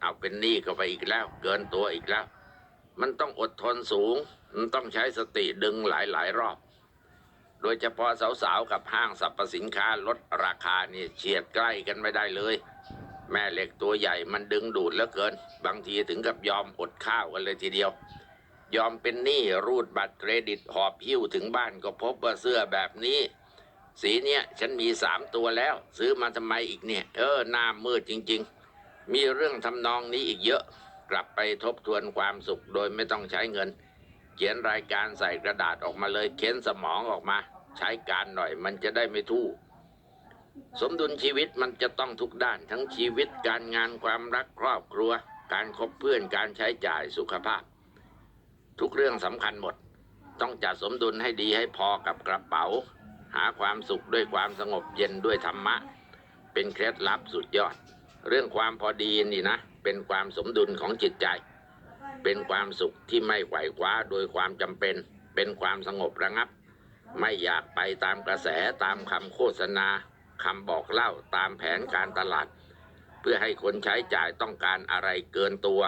เอาเป็นหนี้ก็ไปอีกแล้ว เกินตัวอีกแล้ว มันต้องอดทนสูง มันต้องใช้สติดึงหลายๆรอบ โดยเฉพาะสาวๆ กับห้างสรรพสินค้าลดราคานี่เฉียดใกล้กันไม่ได้เลย แม่เหล็กตัวใหญ่มันดึงดูดเหลือเกิน บางทีถึงกับยอมอดข้าวกันเลยทีเดียว ยอมเป็นหนี้รูดบัตรเครดิตหอบหิ้วถึงบ้านก็พบว่าเสื้อแบบนี้ สีเนี้ยฉันมีสามตัวแล้ว ซื้อมาทำไมอีกเนี่ย เออหน้ามืดจริง ๆ มีเรื่องทำนองนี้อีกเยอะ กลับไปทบทวนความสุขโดยไม่ต้องใช้เงิน เขียนรายการใส่กระดาษออกมาเลยเค้นสมองออกมา ใช้การหน่อยมันจะได้ไม่ทู่ สมดุลชีวิตมันจะต้องทุกด้านทั้งชีวิตการงานความรักครอบครัว การคบเพื่อนการใช้จ่ายสุขภาพ ทุกเรื่องสำคัญหมด ต้องจัดสมดุลให้ดีให้พอกับกระเป๋า หาความสุขด้วยความสงบเย็นด้วยธรรมะ เป็นเคล็ดลับสุดยอด เรื่องความพอดีนี่นะ เป็นความสมดุลของจิตใจ เป็นความสุขที่ไม่ไหวคว้าโดยความจำเป็น เป็นความสงบระงับ ไม่อยากไปตามกระแสตามคำโฆษณาคำบอกเล่าตามแผนการตลาด เพื่อให้คนใช้จ่ายต้องการอะไรเกินตัว